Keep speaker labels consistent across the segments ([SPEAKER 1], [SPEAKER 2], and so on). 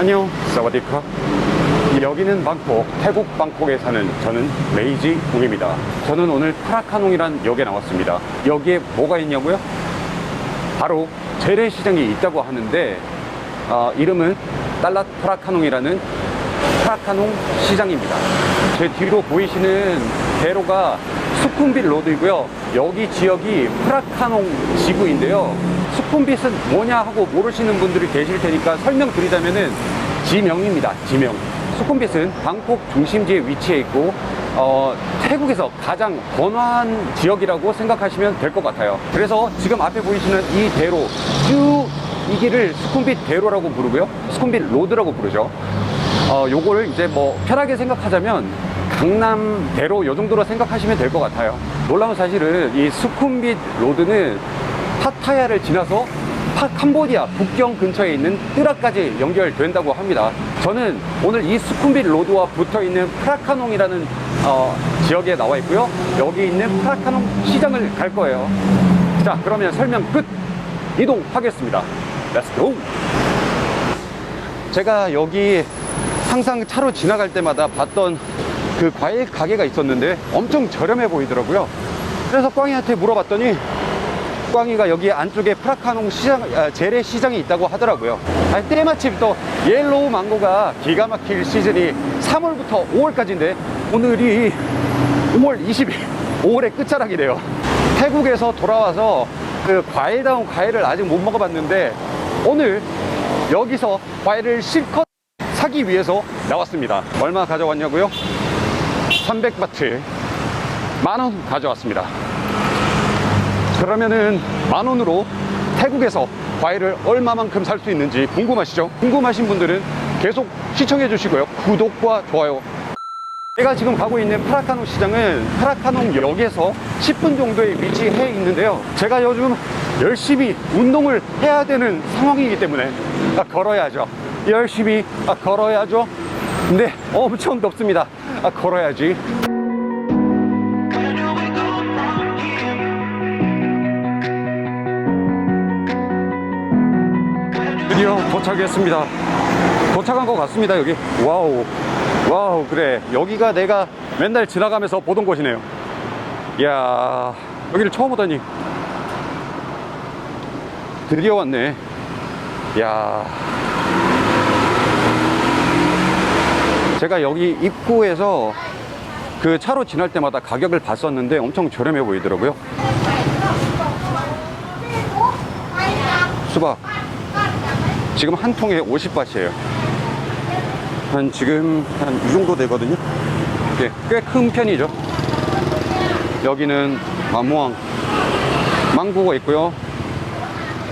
[SPEAKER 1] 안녕, 사와디카. 여기는 방콕, 태국 방콕에 사는 저는 메이지 웅입니다. 저는 오늘 프라카농이란 역에 나왔습니다. 여기에 뭐가 있냐고요? 바로 재래시장이 있다고 하는데 어, 이름은 달랏 프라카농이라는 프라카농 시장입니다. 제 뒤로 보이시는 대로가 수쿰빗 로드이고요. 여기 지역이 프라카농 지구인데요. 수쿰빗은 뭐냐 하고 모르시는 분들이 계실 테니까 설명드리자면은 지명입니다. 지명. 수쿰빗은 방콕 중심지에 위치해 있고 어, 태국에서 가장 번화한 지역이라고 생각하시면 될 것 같아요. 그래서 지금 앞에 보이시는 이 대로 쭉 이 길을 수쿰빗 대로라고 부르고요. 수쿰빗 로드라고 부르죠. 어, 요거를 이제 뭐 편하게 생각하자면 강남대로 요 정도로 생각하시면 될 것 같아요. 놀라운 사실은 이 수쿰빗 로드는 파타야를 지나서 파- 캄보디아 국경 근처에 있는 뜨라까지 연결된다고 합니다. 저는 오늘 이 수쿰빗 로드와 붙어 있는 프라카농이라는 어, 지역에 나와 있고요. 여기 있는 프라카농 시장을 갈 거예요. 자, 그러면 설명 끝! 이동하겠습니다. Go! 제가 여기 항상 차로 지나갈 때마다 봤던 그 과일 가게가 있었는데 엄청 저렴해 보이더라고요. 그래서 꽝이한테 물어봤더니 꽝이가 여기 안쪽에 프라카농 시장, 아, 재래 시장이 있다고 하더라고요. 아니, 때마침 또 옐로우 망고가 기가 막힐 시즌이 3월부터 5월까지인데 오늘이 5월 20일, 5월의 끝자락이래요. 태국에서 돌아와서 그 과일다운 과일을 아직 못 먹어봤는데 오늘 여기서 과일을 실컷 사기 위해서 나왔습니다. 얼마 가져왔냐고요? 300바트 만 원 가져왔습니다. 그러면은 만 원으로 태국에서 과일을 얼마만큼 살 수 있는지 궁금하시죠? 궁금하신 분들은 계속 시청해 주시고요. 구독과 좋아요. 제가 지금 가고 있는 프라카농 시장은 프라카농 역에서 10분 정도에 위치해 있는데요. 제가 요즘 열심히 운동을 해야 되는 상황이기 때문에 아, 걸어야죠. 열심히 아, 걸어야죠. 근데 엄청 덥습니다. 아, 걸어야지. 드디어 도착했습니다. 도착한 것 같습니다, 여기. 와우. 와우, 그래. 여기가 내가 맨날 지나가면서 보던 곳이네요. 이야, 여기를 처음 오다니. 드디어 왔네. 이야. 제가 여기 입구에서 그 차로 지날 때마다 가격을 봤었는데 엄청 저렴해 보이더라고요. 수박. 지금 한 통에 50바트예요. 한 지금 한 이 정도 되거든요. 예, 꽤큰 편이죠. 여기는 마무왕 망고가 있고요.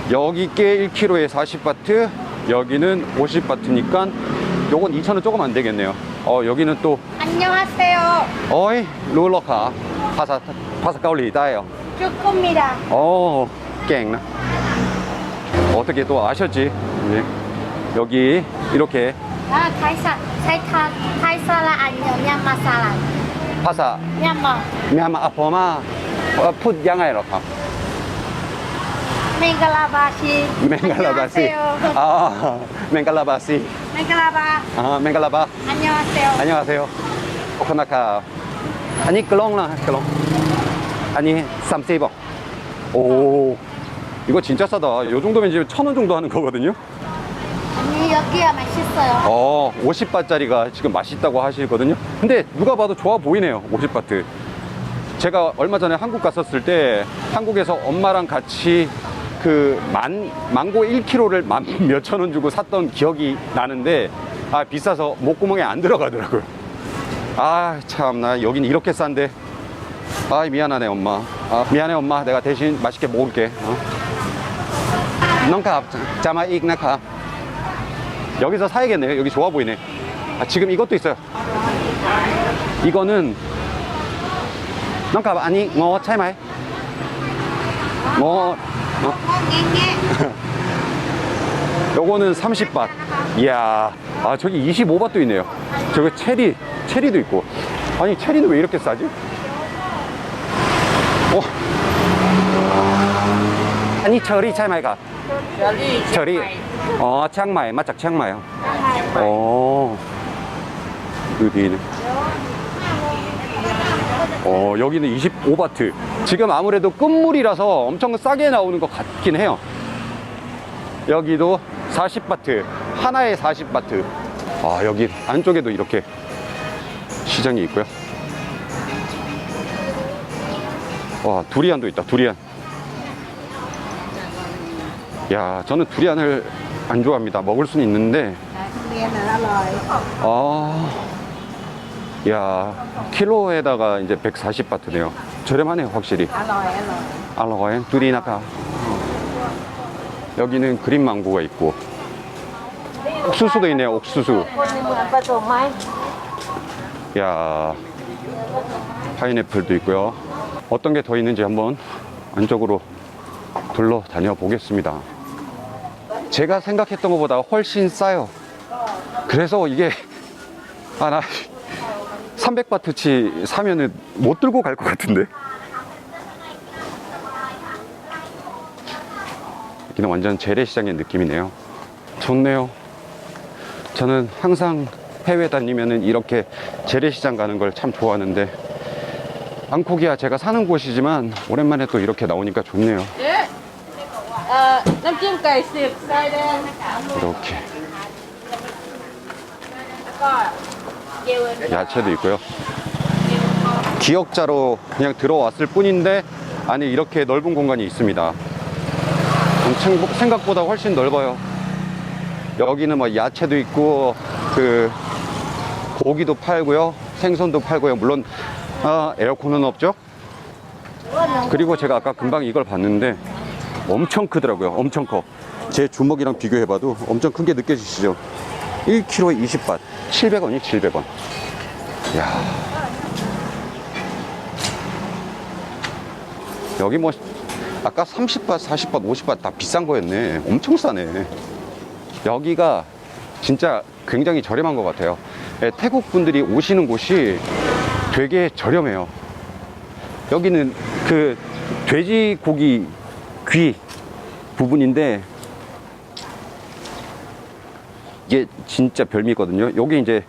[SPEAKER 1] 여기 께 1kg에 40바트, 여기는 50바트니까 요건 2,000원 조금 안 되겠네요. 어, 여기는 또
[SPEAKER 2] 안녕하세요.
[SPEAKER 1] 어이, 롤러카. 파사, 파사 가올리다예요.
[SPEAKER 2] 쭈꾸입니다.
[SPEAKER 1] 어, 깽. 어떻게 또 아셨지? 네. 여기 이렇게
[SPEAKER 2] 아, 타이사, 타이타, 타이사라 아니요, 미얀마 사람.
[SPEAKER 1] 파사 미얀마. 미얀마 아포마 어, 양아이로 가. 맹갈라바시. 맹갈라바시. 아,
[SPEAKER 2] 맹갈라바시.
[SPEAKER 1] 맹글라바. 아, 맹글라바.
[SPEAKER 2] 안녕하세요. 안녕하세요.
[SPEAKER 1] 코코나카. 아니, 끌렁라, 끌렁. 아니, 쌈세이버. 오, 이거 진짜 싸다. 요 정도면 지금 천 원 정도 하는 거거든요.
[SPEAKER 2] 아니, 여기야 맛있어요.
[SPEAKER 1] 어, 50바짜리가 지금 맛있다고 하시거든요. 근데 누가 봐도 좋아 보이네요. 50바트. 제가 얼마 전에 한국 갔었을 때 한국에서 엄마랑 같이 그 만, 망고 1kg를 만 몇천 원 주고 샀던 기억이 나는데 아 비싸서 목구멍에 안 들어가더라고요. 아 참 나 여긴 이렇게 싼데. 아 미안하네 엄마. 아, 미안해 엄마. 내가 대신 맛있게 먹을게. 어? 넌가 자마 익나카 여기서 사야겠네요 여기 좋아 보이네. 아, 지금 이것도 있어요. 이거는 넌가 아니 뭐 차이마이 뭐 어? 요거는 30밭. 이야, 아, 저기 25밭도 있네요. 저기 체리, 체리도 있고. 아니, 체리는 왜 이렇게 싸지? 어. 아니, 철이 차이마이가. 철이. 어, 치앙마이, 맞짝 치앙마이요. 어, 그 뒤에는. 어, 여기는 25바트. 지금 아무래도 끝물이라서 엄청 싸게 나오는 것 같긴 해요. 여기도 40바트. 하나에 40바트. 아, 여기 안쪽에도 이렇게 시장이 있고요. 와, 두리안도 있다, 두리안. 야, 저는 두리안을 안 좋아합니다. 먹을 수는 있는데, 아, 야, 킬로에다가 이제 140바트네요. 저렴하네요, 확실히. 알로에 두리나카. 여기는 그린 망고가 있고, 옥수수도 있네요, 옥수수. 야, 파인애플도 있고요. 어떤 게 더 있는지 한번 안쪽으로 둘러 다녀 보겠습니다. 제가 생각했던 것보다 훨씬 싸요. 그래서 이게 아나 300바트치 사면은 못 들고 갈 것 같은데? 여기는 완전 재래시장의 느낌이네요. 좋네요. 저는 항상 해외 다니면은 이렇게 재래시장 가는 걸 참 좋아하는데 방콕이야 제가 사는 곳이지만 오랜만에 또 이렇게 나오니까 좋네요. 이렇게. 야채도 있고요. 기역자로 그냥 들어왔을 뿐인데 안에 이렇게 넓은 공간이 있습니다. 생각보다 훨씬 넓어요. 여기는 뭐 야채도 있고 그 고기도 팔고요. 생선도 팔고요. 물론 아, 에어컨은 없죠. 그리고 제가 아까 금방 이걸 봤는데 엄청 크더라고요. 엄청 커. 제 주먹이랑 비교해봐도 엄청 큰 게 느껴지시죠? 1kg에 20밭. 700원이 700원. 야 여기 뭐 아까 30밭, 40밭, 50밭 다 비싼 거였네. 엄청 싸네. 여기가 진짜 굉장히 저렴한 것 같아요. 예, 태국 분들이 오시는 곳이 되게 저렴해요. 여기는 그 돼지고기 귀 부분인데 이게 진짜 별미거든요. 요게 이제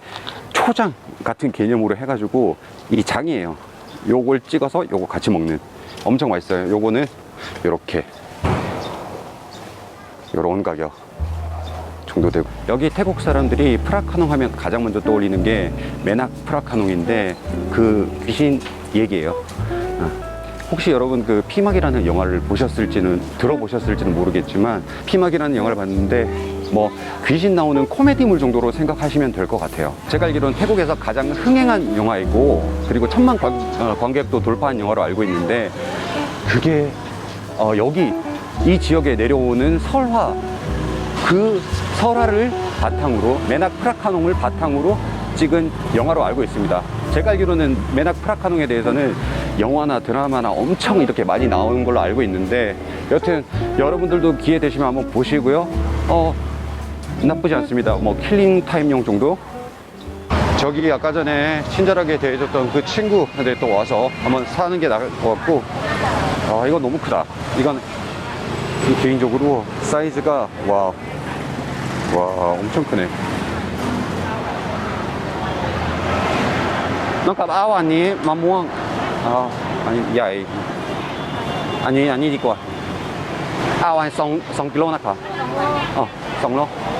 [SPEAKER 1] 초장 같은 개념으로 해가지고 이 장이에요. 요걸 찍어서 요거 같이 먹는 엄청 맛있어요. 요거는 요렇게 요런 가격 정도 되고 여기 태국 사람들이 프라카농 하면 가장 먼저 떠올리는 게 메낙 프라카농인데 그 귀신 얘기예요. 아, 혹시 여러분 그 피막이라는 영화를 보셨을지는 들어보셨을지는 모르겠지만 피막이라는 영화를 봤는데 뭐 귀신 나오는 코미디물 정도로 생각하시면 될 것 같아요. 제가 알기로는 태국에서 가장 흥행한 영화이고 그리고 천만 관, 어, 관객도 돌파한 영화로 알고 있는데 그게 어, 여기 이 지역에 내려오는 설화 그 설화를 바탕으로 메낙 프라카농을 바탕으로 찍은 영화로 알고 있습니다. 제가 알기로는 메낙 프라카농에 대해서는 영화나 드라마나 엄청 이렇게 많이 나오는 걸로 알고 있는데 여튼 여러분들도 기회 되시면 한번 보시고요. 어 나쁘지 않습니다. 뭐 킬링 타임용 정도? 저기 아까 전에 친절하게 대해줬던 그 친구한테 또 와서 한번 사는 게 나을 것 같고 아 이거 너무 크다. 이건 개인적으로 사이즈가 와와 엄청 크네.
[SPEAKER 3] 너가 아와 아니
[SPEAKER 1] 마무왕. 아 아니 야이. 아니 아니 이거 아와 2 2kg 나가. 어 2kg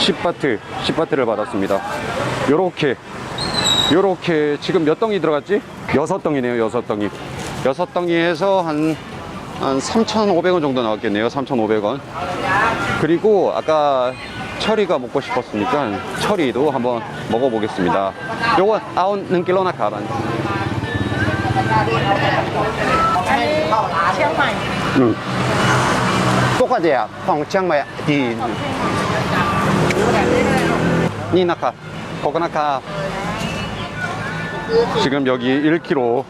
[SPEAKER 1] 10바트 10바트를 받았습니다. 요렇게 요렇게 지금 몇 덩이 들어갔지? 여섯 덩이네요 여섯 덩이. 여섯 덩이에서 한, 한 3,500원 정도 나왔겠네요 3,500원. 그리고 아까 철이가 먹고 싶었으니까 철이도 한번 먹어보겠습니다. 요건 아온 능길로나
[SPEAKER 3] 가란
[SPEAKER 1] 응. 똑같아요. 펑 치앙마이 니나카 코코나카. 지금 여기 1kg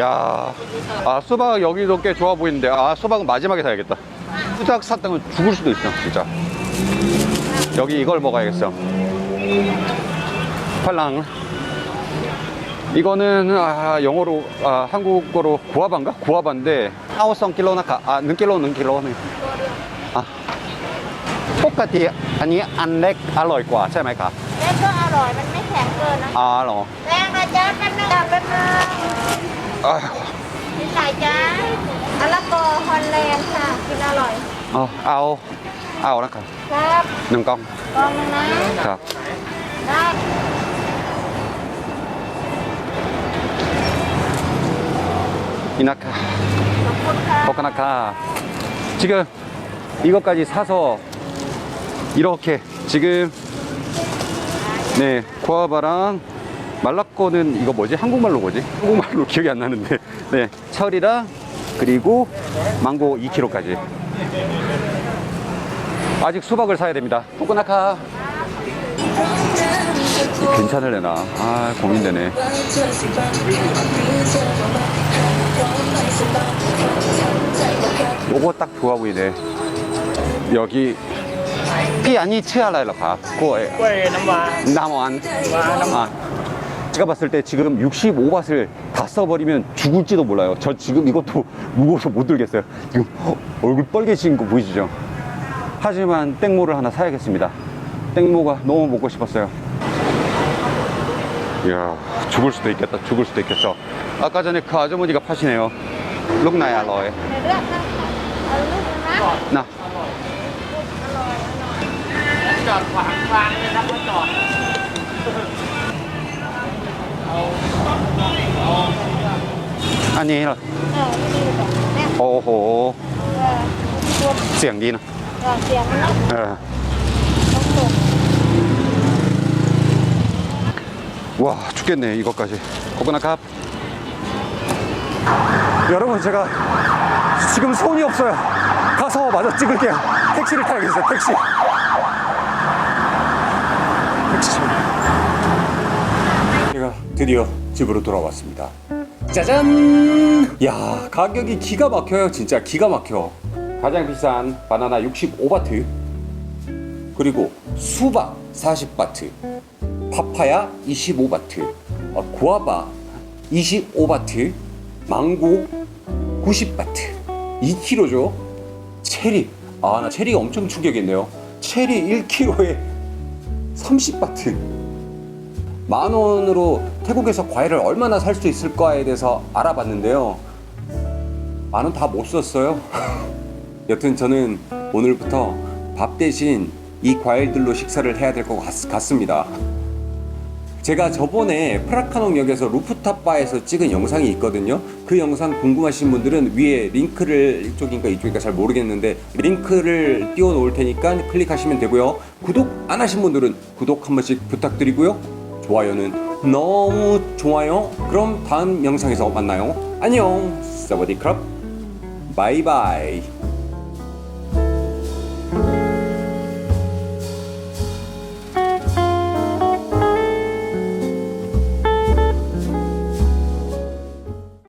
[SPEAKER 1] 야, 아 수박 여기도 꽤 좋아 보이는데 아 수박은 마지막에 사야겠다. 후딱 샀다면 죽을 수도 있어 진짜. 여기 이걸 먹어야겠어. 팔랑. 이거는 아, 영어로 아, 한국어로 구아바인가? 구아바인데 하우성 킬로나카. 아 능킬로 능킬로네. 아 똑같이 아니 안렉 อร่อยกว่าใช่ไหมครับ
[SPEAKER 2] เล็กก็อร่อย มันไม่แข็งเกินนะ
[SPEAKER 1] อ๋อเหรอ
[SPEAKER 2] แป้งนะจ๊ะแป๊บนึงแป๊บนึง
[SPEAKER 1] อ่ะ
[SPEAKER 2] นี่ใส่จ้าอะละกอฮอลแลนด์ค่ะ กินอร่อย
[SPEAKER 1] เอาเอาเอานะครับ
[SPEAKER 2] ครับ
[SPEAKER 1] หนึ่งกล่อง
[SPEAKER 2] กองนึงนะครับ ได้
[SPEAKER 1] 이나카
[SPEAKER 2] ขอบคุณค่ะ
[SPEAKER 1] 코코나카 지금 이것까지 사서 이렇게 지금 네 구아바랑 말라꺼는 이거 뭐지? 한국말로 뭐지? 한국말로 기억이 안 나는데. 네 철이랑 그리고 망고 2kg까지. 아직 수박을 사야 됩니다. 코코나카. 괜찮을래나? 아 고민되네. 요거 딱 좋아 보이네. 여기 피 아니 치알라이라 봐. 꼬에
[SPEAKER 4] กล้วยน้ำว้า
[SPEAKER 1] 남원. 아, 제가 봤을 때 지금 65밭을 다 써버리면 죽을지도 몰라요. 저 지금 이것도 무거워서 못 들겠어요. 지금 얼굴 빨개진 거 보이시죠? 하지만 땡모를 하나 사야겠습니다. 땡모가 너무 먹고 싶었어요. 이야, 죽을 수도 있겠다. 죽을 수도 있겠어. 아까 전에 그 아주머니가 파시네요. 룩나야 러에.
[SPEAKER 2] เดี๋ยวเลือกนะเอาลูกนึงนะ
[SPEAKER 1] 나.
[SPEAKER 4] จอดขวางขวางเลยนะเขาจอด
[SPEAKER 1] 아니,
[SPEAKER 2] เออไม่ดีแบบเนี่ย
[SPEAKER 1] 오호.
[SPEAKER 2] เออรวม
[SPEAKER 1] สียงดีนะ
[SPEAKER 2] เออเสียงมันนะ
[SPEAKER 1] 예.
[SPEAKER 2] ต้องสุก
[SPEAKER 1] 와 죽겠네 이것까지 코코나캅 여러분 제가 지금 손이 없어요 가서 마저 찍을게요 택시를 타야겠어요 택시 택시 드디어 집으로 돌아왔습니다 짜잔 야 가격이 기가 막혀요 진짜 기가 막혀 가장 비싼 바나나 65바트 그리고 수박 40바트 파파야 25바트, 어, 구아바 25바트, 망고 90바트, 2kg죠. 체리, 아, 나 체리가 엄청 충격이었네요. 체리 1kg에 30바트. 만 원으로 태국에서 과일을 얼마나 살 수 있을까에 대해서 알아봤는데요. 만 원 다 못 썼어요. 여튼 저는 오늘부터 밥 대신 이 과일들로 식사를 해야 될 것 같습니다. 제가 저번에 프라카농역에서 루프탑 바에서 찍은 영상이 있거든요. 그 영상 궁금하신 분들은 위에 링크를 이쪽인가 이쪽인가 잘 모르겠는데 링크를 띄워 놓을 테니까 클릭하시면 되고요. 구독 안 하신 분들은 구독 한 번씩 부탁드리고요. 좋아요는 너무 좋아요. 그럼 다음 영상에서 만나요. 안녕. 사와디크랍. 바이바이.